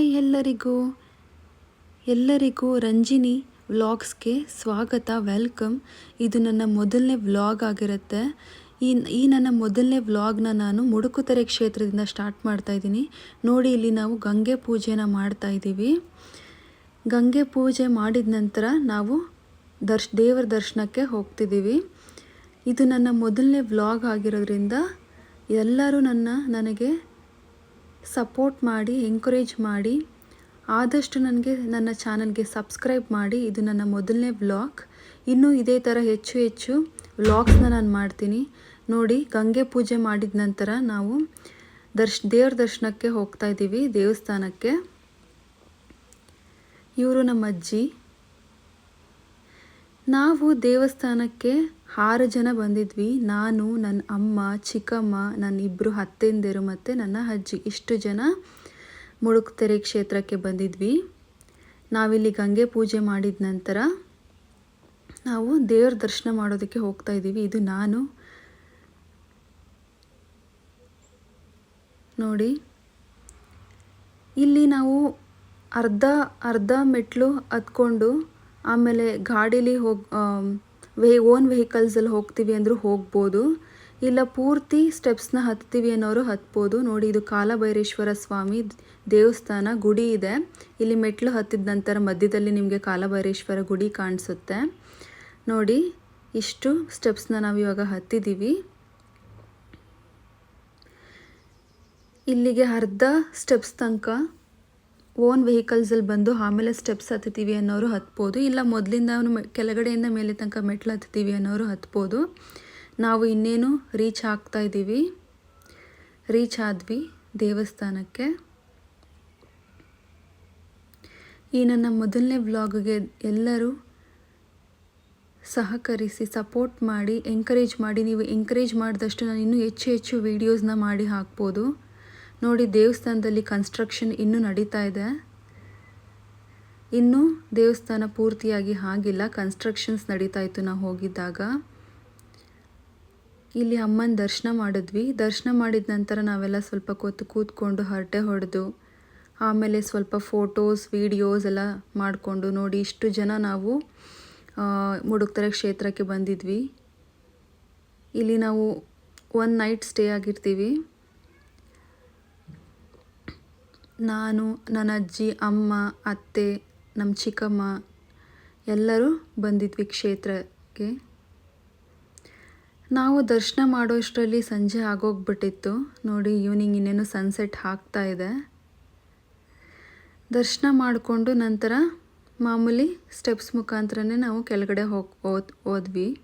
Hi ಎಲ್ಲರಿಗೂ ಎಲ್ಲರಿಗೂ ರಂಜಿನಿ ವ್ಲಾಗ್ಸ್ಗೆ ಸ್ವಾಗತ, ವೆಲ್ಕಮ್. ಇದು ನನ್ನ ಮೊದಲನೇ ವ್ಲಾಗ್ ಆಗಿರುತ್ತೆ. ಈ ಈ ನನ್ನ ಮೊದಲನೇ ವ್ಲಾಗ್ನ ನಾನು ಮುಡುಕುತೆರೆ ಕ್ಷೇತ್ರದಿಂದ ಸ್ಟಾರ್ಟ್ ಮಾಡ್ತಾ ಇದ್ದೀನಿ. ನೋಡಿ, ಇಲ್ಲಿ ನಾವು ಗಂಗೆ ಪೂಜೆನ ಮಾಡ್ತಾ ಇದ್ದೀವಿ. ಗಂಗೆ ಪೂಜೆ ಮಾಡಿದ ನಂತರ ನಾವು ದರ್ಶ್, ದೇವರ ದರ್ಶನಕ್ಕೆ ಹೋಗ್ತಿದ್ದೀವಿ. ಇದು ನನ್ನ ಮೊದಲನೇ ವ್ಲಾಗ್ ಆಗಿರೋದ್ರಿಂದ ಎಲ್ಲರೂ ನನ್ನ, ನನಗೆ ಸಪೋರ್ಟ್ ಮಾಡಿ ಎಂಕರೇಜ್ ಮಾಡಿ, ಆದಷ್ಟು ನನಗೆ, ನನ್ನ ಚಾನಲ್ಗೆ ಸಬ್ಸ್ಕ್ರೈಬ್ ಮಾಡಿ. ಇದು ನನ್ನ ಮೊದಲನೇ ವ್ಲಾಗ್. ಇನ್ನೂ ಇದೇ ಥರ ಹೆಚ್ಚು ಹೆಚ್ಚು ವ್ಲಾಗ್ಸ್ನ ನಾನು ಮಾಡ್ತೀನಿ. ನೋಡಿ, ಗಂಗೆ ಪೂಜೆ ಮಾಡಿದ ನಂತರ ನಾವು ದರ್ಶ್, ದೇವ್ರ ದರ್ಶನಕ್ಕೆ ಹೋಗ್ತಾ ಇದ್ದೀವಿ, ದೇವಸ್ಥಾನಕ್ಕೆ. ಇವರು ನಮ್ಮ ಅಜ್ಜಿ. ನಾವು ದೇವಸ್ಥಾನಕ್ಕೆ ಆರು ಜನ ಬಂದಿದ್ವಿ. ನಾನು ನನ್ನ ಅಮ್ಮ, ಚಿಕ್ಕಮ್ಮ ನನ್ನ ಇಬ್ಬರು ಹತ್ತೆಂದಿರು ಮತ್ತು ನನ್ನ ಅಜ್ಜಿ. ಇಷ್ಟು ಜನ ಮುಳುಕ್ತೆರೆ ಕ್ಷೇತ್ರಕ್ಕೆ ಬಂದಿದ್ವಿ. ನಾವಿಲ್ಲಿ ಗಂಗೆ ಪೂಜೆ ಮಾಡಿದ ನಂತರ ನಾವು ದೇವ್ರ ದರ್ಶನ ಮಾಡೋದಕ್ಕೆ ಹೋಗ್ತಾ ಇದ್ದೀವಿ. ಇದು ನಾನು ನೋಡಿ. ಇಲ್ಲಿ ನಾವು ಅರ್ಧ ಅರ್ಧ ಮೆಟ್ಲು ಹತ್ಕೊಂಡು ಆಮೇಲೆ ಗಾಡೀಲಿ ಹೋಗಿ ವೆ ಓನ್ ವೆಹಿಕಲ್ಸಲ್ಲಿ ಹೋಗ್ತೀವಿ ಅಂದರೂ ಹೋಗ್ಬೋದು. ಇಲ್ಲ ಪೂರ್ತಿ ಸ್ಟೆಪ್ಸ್ನ ಹತ್ತೀವಿ ಅನ್ನೋರು ಹತ್ಬೋದು. ನೋಡಿ, ಇದು ಕಾಲಭೈರೇಶ್ವರ ಸ್ವಾಮಿ ದೇವಸ್ಥಾನ, ಗುಡಿ ಇದೆ. ಇಲ್ಲಿ ಮೆಟ್ಲು ಹತ್ತಿದ ನಂತರ ಮಧ್ಯದಲ್ಲಿ ನಿಮಗೆ ಕಾಲಭೈರೇಶ್ವರ ಗುಡಿ ಕಾಣಿಸುತ್ತೆ. ನೋಡಿ, ಇಷ್ಟು ಸ್ಟೆಪ್ಸ್ನ ನಾವು ಇವಾಗ ಹತ್ತಿದ್ದೀವಿ ಇಲ್ಲಿಗೆ ಅರ್ಧ ಸ್ಟೆಪ್ಸ್ ತನಕ ಓನ್ ವೆಹಿಕಲ್ಸಲ್ಲಿ ಬಂದು ಆಮೇಲೆ ಸ್ಟೆಪ್ಸ್ ಹತ್ತೀವಿ ಅನ್ನೋರು ಹತ್ಬೋದು. ಇಲ್ಲ ಮೊದಲಿಂದ ಕೆಳಗಡೆಯಿಂದ ಮೇಲೆ ತನಕ ಮೆಟ್ಲು ಹತ್ತೀವಿ ಅನ್ನೋರು ಹತ್ಬೋದು. ನಾವು ಇನ್ನೇನು ರೀಚ್ ಆಗ್ತಾ ಇದ್ದೀವಿ. ರೀಚ್ ಆದ್ವಿ ದೇವಸ್ಥಾನಕ್ಕೆ. ಈ ನನ್ನ ಮೊದಲನೇ ವ್ಲಾಗ್ಗೆ ಎಲ್ಲರೂ ಸಹಕರಿಸಿ ಸಪೋರ್ಟ್ ಮಾಡಿ ಎಂಕರೇಜ್ ಮಾಡಿ, ನೀವು ಎಂಕರೇಜ್ ಮಾಡಿದಷ್ಟು ನಾನು ಇನ್ನೂ ಹೆಚ್ಚು ಹೆಚ್ಚು ವೀಡಿಯೋಸ್ನ ಮಾಡಿ ಹಾಕ್ಬೋದು. ನೋಡಿ, ದೇವಸ್ಥಾನದಲ್ಲಿ ಕನ್ಸ್ಟ್ರಕ್ಷನ್ ಇನ್ನೂ ನಡೀತಾ ಇದೆ. ಇನ್ನೂ ದೇವಸ್ಥಾನ ಪೂರ್ತಿಯಾಗಿ ಆಗಿಲ್ಲ. ಕನ್ಸ್ಟ್ರಕ್ಷನ್ಸ್ ನಡೀತಾ ಇತ್ತು ನಾವು ಹೋಗಿದ್ದಾಗ. ಇಲ್ಲಿ ಅಮ್ಮನ ದರ್ಶನ ಮಾಡಿದ್ವಿ. ದರ್ಶನ ಮಾಡಿದ ನಂತರ ನಾವೆಲ್ಲ ಸ್ವಲ್ಪ ಕೂತು ಕೂತ್ಕೊಂಡು ಹರಟೆ ಹೊಡೆದು, ಆಮೇಲೆ ಸ್ವಲ್ಪ ಫೋಟೋಸ್ ವೀಡಿಯೋಸ್ ಎಲ್ಲ ಮಾಡಿಕೊಂಡು ನೋಡಿ, ಇಷ್ಟು ಜನ ನಾವು ಮುಡುಕ್ತಾರೆ ಕ್ಷೇತ್ರಕ್ಕೆ ಬಂದಿದ್ವಿ. ಇಲ್ಲಿ ನಾವು ಒನ್ ನೈಟ್ ಸ್ಟೇ ಆಗಿರ್ತೀವಿ. ನಾನು, ನನ್ನ ಅಜ್ಜಿ, ಅಮ್ಮ, ಅತ್ತೆ ನಮ್ಮ ಚಿಕ್ಕಮ್ಮ ಎಲ್ಲರೂ ಬಂದಿದ್ವಿ ಕ್ಷೇತ್ರಕ್ಕೆ. ನಾವು ದರ್ಶನ ಮಾಡೋಷ್ಟರಲ್ಲಿ ಸಂಜೆ ಆಗೋಗ್ಬಿಟ್ಟಿತ್ತು. ನೋಡಿ, ಈವ್ನಿಂಗ್ ಇನ್ನೇನು ಸನ್ಸೆಟ್ ಆಗ್ತಾ ಇದೆ. ದರ್ಶನ ಮಾಡಿಕೊಂಡು ನಂತರ ಮಾಮೂಲಿ ಸ್ಟೆಪ್ಸ್ ಮುಖಾಂತರನೇ ನಾವು ಕೆಳಗಡೆ ಹೋಗಿ ಹೋದ್ವಿ.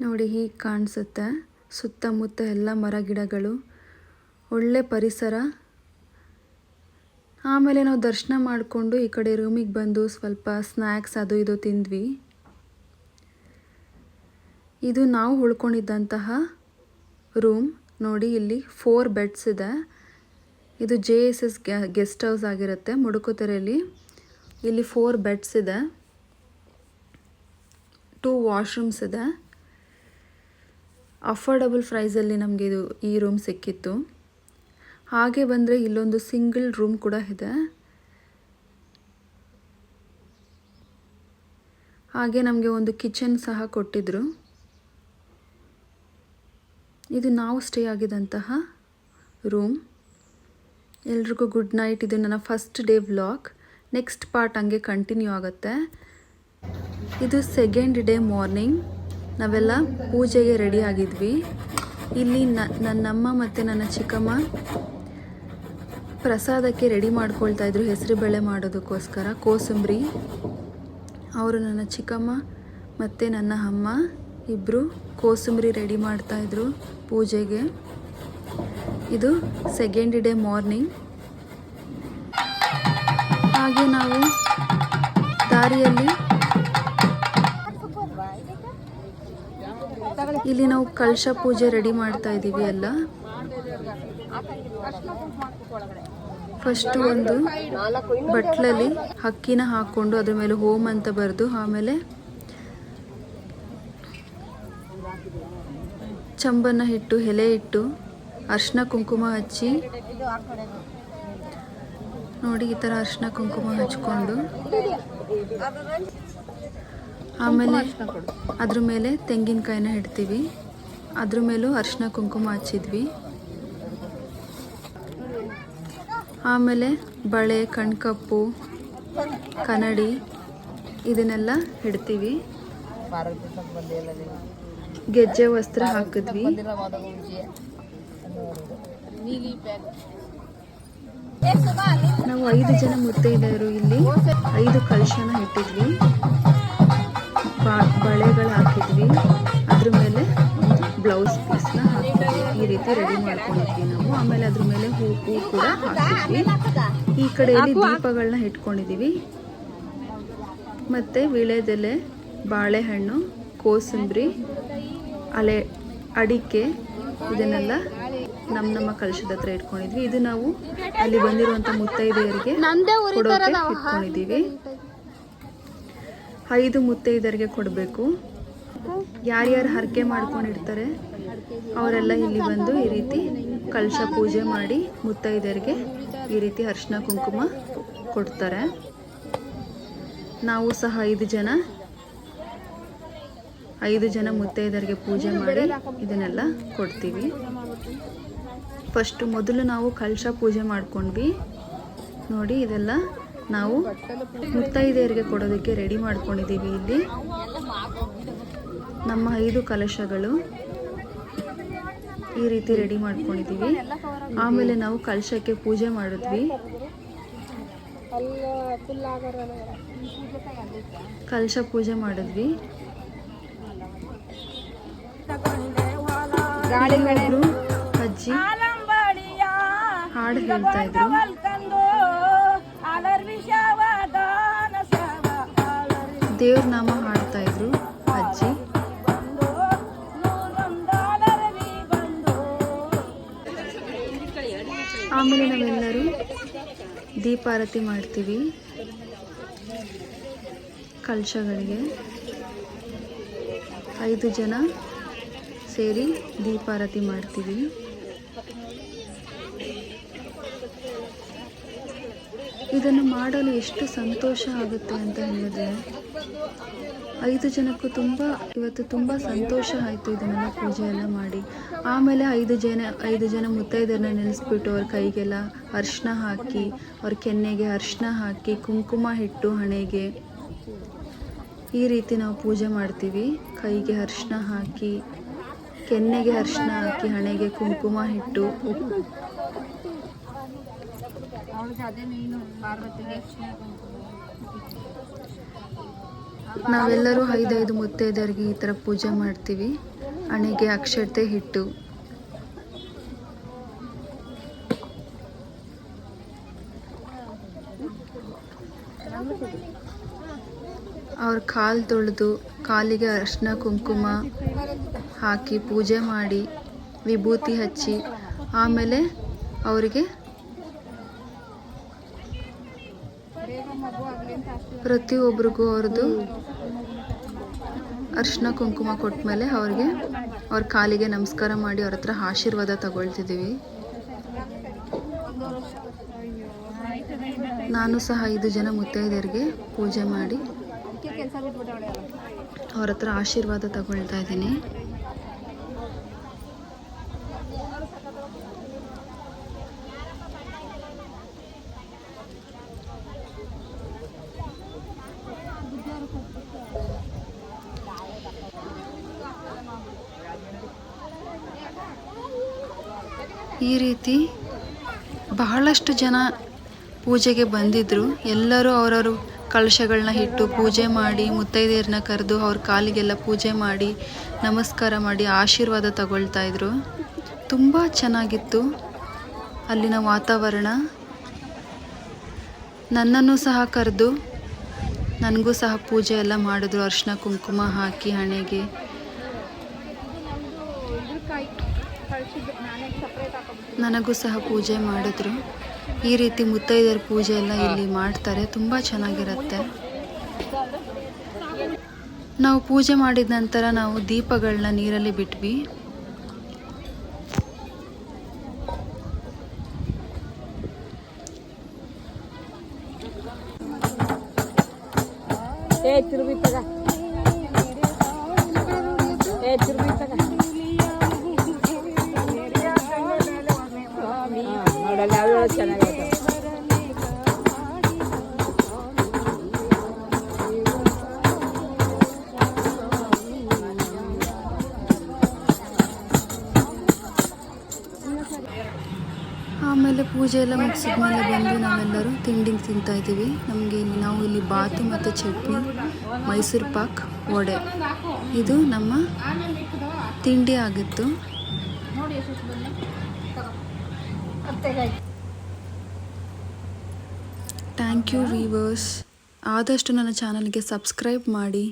ನೋಡಿ ಹೀಗೆ ಕಾಣಿಸುತ್ತೆ. ಸುತ್ತಮುತ್ತ ಎಲ್ಲ ಮರ ಗಿಡಗಳು ಒಳ್ಳೆ ಪರಿಸರ. ಆಮೇಲೆ ನಾವು ದರ್ಶನ ಮಾಡಿಕೊಂಡು ಈ ಕಡೆ ರೂಮಿಗೆ ಬಂದು ಸ್ವಲ್ಪ ಸ್ನ್ಯಾಕ್ಸ್ ಅದು ಇದು ತಿಂದ್ವಿ. ಇದು ನಾವು ಉಳ್ಕೊಂಡಿದ್ದಂತಹ ರೂಮ್. ನೋಡಿ ಇಲ್ಲಿ ಫೋರ್ ಬೆಡ್ಸ್ ಇದೆ. ಇದು J S S guest house ಆಗಿರುತ್ತೆ ಮುಡುಕುತೆರೆಯಲ್ಲಿ ಇಲ್ಲಿ ಫೋರ್ ಬೆಡ್ಸ್ ಇದೆ. ಟೂ ವಾಶ್ರೂಮ್ಸ್ ಇದೆ. ಅಫೋರ್ಡಬಲ್ ಪ್ರೈಸಲ್ಲಿ ನಮಗೆ ಇದು ಈ ರೂಮ್ ಸಿಕ್ಕಿತ್ತು. ಹಾಗೆ ಬಂದರೆ ಇಲ್ಲೊಂದು ಸಿಂಗಲ್ ರೂಮ್ ಕೂಡ ಇದೆ. ಹಾಗೆ ನಮಗೆ ಒಂದು ಕಿಚನ್ ಸಹ ಕೊಟ್ಟಿದ್ದರು ಇದು ನಾವು ಸ್ಟೇ ಆಗಿದಂತಹ ರೂಮ್. ಎಲ್ರಿಗೂ ಗುಡ್ ನೈಟ್. ಇದು ನನ್ನ first day vlog. Next part ಹಂಗೆ ಕಂಟಿನ್ಯೂ ಆಗುತ್ತೆ. ಇದು ಸೆಕೆಂಡ್ ಡೇ ಮಾರ್ನಿಂಗ್. ನಾವೆಲ್ಲ ಪೂಜೆಗೆ ರೆಡಿ ಆಗಿದ್ವಿ. ಇಲ್ಲಿ ನನ್ನಮ್ಮ ಮತ್ತು ನನ್ನ ಚಿಕ್ಕಮ್ಮ ಪ್ರಸಾದಕ್ಕೆ ರೆಡಿ ಮಾಡ್ಕೊಳ್ತಾ ಇದ್ರು, ಹೆಸರು ಬೇಳೆ ಮಾಡೋದಕ್ಕೋಸ್ಕರ. ಕೋಸಂಬರಿ, ಅವರು ನನ್ನ ಚಿಕ್ಕಮ್ಮ ಮತ್ತು ನನ್ನ ಅಮ್ಮ ಇಬ್ಬರು ಕೋಸಂಬರಿ ರೆಡಿ ಮಾಡ್ತಾಯಿದ್ರು ಪೂಜೆಗೆ. ಇದು ಸೆಕೆಂಡ್ ಡೇ ಮಾರ್ನಿಂಗ್ ಹಾಗೆ ನಾವು ದಾರಿಯಲ್ಲಿ ಇಲ್ಲಿ ನಾವು ಕಳಶ ಪೂಜೆ ರೆಡಿ ಮಾಡ್ತಾ ಇದ್ದೀವಿ ಅಲ್ಲ? ಫಸ್ಟ್ ಒಂದು ಬಟ್ಲಲ್ಲಿ ಹಕ್ಕಿನ ಹಾಕೊಂಡು ಅದ್ರ ಮೇಲೆ ಹೋಮ್ ಅಂತ ಬರೆದು ಆಮೇಲೆ ಚಂಬನ್ನ ಇಟ್ಟು ಎಲೆ ಇಟ್ಟು ಅರ್ಶಿನ ಕುಂಕುಮ ಹಚ್ಚಿ ನೋಡಿ ಈ ಥರ ಅರ್ಶಿನ ಕುಂಕುಮ ಹಚ್ಕೊಂಡು. ಆಮೇಲೆ ಅದ್ರ ಮೇಲೆ ತೆಂಗಿನಕಾಯಿನ ಇಡ್ತೀವಿ. ಅದ್ರ ಮೇಲೂ ಅರ್ಶಿನ ಕುಂಕುಮ ಹಚ್ಚಿದ್ವಿ. ಆಮೇಲೆ ಬಳೆ ಕಣ್ಕಪ್ಪು ಕನ್ನಡಿ ಇದನ್ನೆಲ್ಲ ಇಡ್ತೀವಿ. ಗೆಜ್ಜೆ ವಸ್ತ್ರ ಹಾಕಿದ್ವಿ. ನಾವು ಐದು ಜನ ಮುತ್ತೈದೆಯರು ಇಲ್ಲಿ. ಐದು ಕಳಶನ ಇಟ್ಟಿದ್ವಿ. ಬಾ- ಬಳೆಗಳು ಹಾಕಿದ್ವಿ. ಅದ್ರ ಮೇಲೆ ಬ್ಲೌಸ್ ಪೀಸ್ನ ಹಾಕಿದ್ವಿ. ಈ ರೀತಿ ರೆಡಿ ಮಾಡ್ಕೊಂಡಿದ್ವಿ ನಾವು. ಆಮೇಲೆ ಅದ್ರ ಮೇಲೆ ಹೂ ಹೂ ಕೂಡ ಹಾಕಿದ್ವಿ. ಈ ಕಡೆಯಲ್ಲಿ ದೀಪಗಳನ್ನ ಇಟ್ಕೊಂಡಿದ್ದೀವಿ ಮತ್ತೆ ವಿಳೆದೆಲೆ ಬಾಳೆಹಣ್ಣು ಕೋಸಂಬರಿ ಅಲೆ ಅಡಿಕೆ ಇದನ್ನೆಲ್ಲ ನಮ್ಮ ನಮ್ಮ ಕಲಶದ ಹತ್ರ ಇಟ್ಕೊಂಡಿದ್ವಿ. ಇದು ನಾವು ಅಲ್ಲಿ ಬಂದಿರುವಂತ ಮುತ್ತೈದೆಯರಿಗೆ ಕೊಡೋಕೆ ಇಟ್ಕೊಂಡಿದೀವಿ. ಐದು ಮುತ್ತೈದರಿಗೆ ಕೊಡಬೇಕು. ಯಾರ್ಯಾರು ಹರಕೆ ಮಾಡ್ಕೊಂಡಿರ್ತಾರೆ, ಅವರೆಲ್ಲ ಇಲ್ಲಿ ಬಂದು ಈ ರೀತಿ ಕಲಶ ಪೂಜೆ ಮಾಡಿ ಮುತ್ತೈದರಿಗೆ ಈ ರೀತಿ ಅರ್ಶಿನ ಕುಂಕುಮ ಕೊಡ್ತಾರೆ. ನಾವು ಸಹ ಐದು ಜನ ಐದು ಜನ ಮುತ್ತೈದರಿಗೆ ಪೂಜೆ ಮಾಡಿ ಇದನ್ನೆಲ್ಲ ಕೊಡ್ತೀವಿ. ಫಸ್ಟ್ ಮೊದಲು ನಾವು ಕಲಶ ಪೂಜೆ ಮಾಡ್ಕೊಂಡ್ವಿ. ನೋಡಿ, ಇದೆಲ್ಲ ನಾವು ಮುತ್ತೈದೆಯರಿಗೆ ಕೊಡೋದಕ್ಕೆ ರೆಡಿ ಮಾಡ್ಕೊಂಡಿದ್ದೀವಿ ಇಲ್ಲಿ. ನಮ್ಮ ಐದು ಕಲಶಗಳು ಈ ರೀತಿ ರೆಡಿ ಮಾಡ್ಕೊಂಡಿದ್ದೀವಿ. ಆಮೇಲೆ ನಾವು ಕಲಶಕ್ಕೆ ಪೂಜೆ ಮಾಡಿದ್ವಿ. ಕಲಶ ಪೂಜೆ ಮಾಡಿದ್ವಿ. ಅಜ್ಜಿ ಹಾಡು ಹೇಳ್ತಾ ಇದ್ರು. ದೇವ್ರ ನಾಮ ಹಾಡ್ತಾ ಇದ್ರು ಅಜ್ಜಿ. ಆಮೇಲೆ ನಾವೆಲ್ಲರೂ ದೀಪಾರತಿ ಮಾಡ್ತೀವಿ ಕಲಶಗಳಿಗೆ. ಐದು ಜನ ಸೇರಿ ದೀಪಾರತಿ ಮಾಡ್ತೀವಿ. ಇದನ್ನು ಮಾಡಲು ಎಷ್ಟು ಸಂತೋಷ ಆಗುತ್ತೆ ಅಂತ ಹೇಳಿದ್ರೆ, ಐದು ಜನಕ್ಕೂ ತುಂಬ, ಇವತ್ತು ತುಂಬ ಸಂತೋಷ ಆಯಿತು ಇದನ್ನೆಲ್ಲ ಪೂಜೆ ಎಲ್ಲ ಮಾಡಿ. ಆಮೇಲೆ ಐದು ಜನ ಐದು ಜನ ಮುತ್ತೈದರನ್ನ ನೆನೆಸ್ಬಿಟ್ಟು ಅವ್ರ ಕೈಗೆಲ್ಲ ಅರ್ಶಿನ ಹಾಕಿ, ಅವ್ರ ಕೆನ್ನೆಗೆ ಅರ್ಶಿನ ಹಾಕಿ, ಕುಂಕುಮ ಇಟ್ಟು ಹಣೆಗೆ ಈ ರೀತಿ ನಾವು ಪೂಜೆ ಮಾಡ್ತೀವಿ. ಕೈಗೆ ಅರ್ಶಿನ ಹಾಕಿ, ಕೆನ್ನೆಗೆ ಅರ್ಶಿನ ಹಾಕಿ, ಹಣೆಗೆ ಕುಂಕುಮ ಇಟ್ಟು ನಾವೆಲ್ಲರೂ ಐದೈದು ಮುತ್ತೈದರಿಗೆ ಈ ಥರ ಪೂಜೆ ಮಾಡ್ತೀವಿ. ಹಣೆಗೆ ಅಕ್ಷತೆ ಹಿಟ್ಟು. ಅವ್ರ ಕಾಲು ತೊಳೆದು ಕಾಲಿಗೆ ಅರಿಶಿನ ಕುಂಕುಮ ಹಾಕಿ ಪೂಜೆ ಮಾಡಿ, ವಿಭೂತಿ ಹಚ್ಚಿ, ಆಮೇಲೆ ಅವರಿಗೆ ಪ್ರತಿಯೊಬ್ಬರಿಗೂ ಅವ್ರದ್ದು ಅರ್ಶಿನ ಕುಂಕುಮ ಕೊಟ್ಮೇಲೆ ಅವ್ರಿಗೆ ಅವ್ರ ಕಾಲಿಗೆ ನಮಸ್ಕಾರ ಮಾಡಿ ಅವ್ರ ಹತ್ರ ಆಶೀರ್ವಾದ ತಗೊಳ್ತಿದ್ದೀವಿ. ನಾನು ಸಹ ಐದು ಜನ ಮುತ್ತೈದೆಯರಿಗೆ ಪೂಜೆ ಮಾಡಿ ಅವ್ರ ಹತ್ರ ಆಶೀರ್ವಾದ ತಗೊಳ್ತಾ ಇದ್ದೀನಿ. ಈ ರೀತಿ ಬಹಳಷ್ಟು ಜನ ಪೂಜೆಗೆ ಬಂದಿದ್ದರು ಎಲ್ಲರೂ ಅವರವರು ಕಳಶಗಳನ್ನ ಇಟ್ಟು ಪೂಜೆ ಮಾಡಿ, ಮುತ್ತೈದೆಯರನ್ನ ಕರೆದು ಅವ್ರ ಕಾಲಿಗೆಲ್ಲ ಪೂಜೆ ಮಾಡಿ, ನಮಸ್ಕಾರ ಮಾಡಿ, ಆಶೀರ್ವಾದ ತಗೊಳ್ತಾ ಇದ್ರು. ತುಂಬ ಚೆನ್ನಾಗಿತ್ತು ಅಲ್ಲಿನ ವಾತಾವರಣ. ನನ್ನನ್ನು ಸಹ ಕರೆದು ನನಗೂ ಸಹ ಪೂಜೆ ಎಲ್ಲ ಮಾಡಿದ್ರು. ಅರ್ಶಿನ ಕುಂಕುಮ ಹಾಕಿ, ಹಣೆಗೆ. ನನಗೂ ಸಹ ಪೂಜೆ ಮಾಡಿದ್ರು. ಈ ರೀತಿ ಮುತ್ತೈದೆಯರ ಪೂಜೆ ಎಲ್ಲ ಇಲ್ಲಿ ಮಾಡ್ತಾರೆ. ತುಂಬ ಚೆನ್ನಾಗಿರುತ್ತೆ. ನಾವು ಪೂಜೆ ಮಾಡಿದ ನಂತರ ನಾವು ದೀಪಗಳನ್ನ ನೀರಲ್ಲಿ ಬಿಟ್ವಿ. ತಿರುಗಿ ಪೂಜೆ ಎಲ್ಲ ಮುಗಿಸಿದ್ಮೇಲೆ ಬಂದು ನಾವೆಲ್ಲರೂ ತಿಂಡಿ ತಿಂತಾ ಇದ್ದೀವಿ. ನಮಗೆ ನಾವು ಇಲ್ಲಿ ಬಾತು ಮತ್ತು ಚಟ್ನಿ, ಮೈಸೂರು ಪಾಕ್ ವಡೆ. ಇದು ನಮ್ಮ ತಿಂಡಿ ಆಗಿತ್ತು. ಥ್ಯಾಂಕ್ ಯು ವೀವರ್ಸ್ ಆದಷ್ಟು ನನ್ನ ಚಾನಲ್ಗೆ ಸಬ್ಸ್ಕ್ರೈಬ್ ಮಾಡಿ.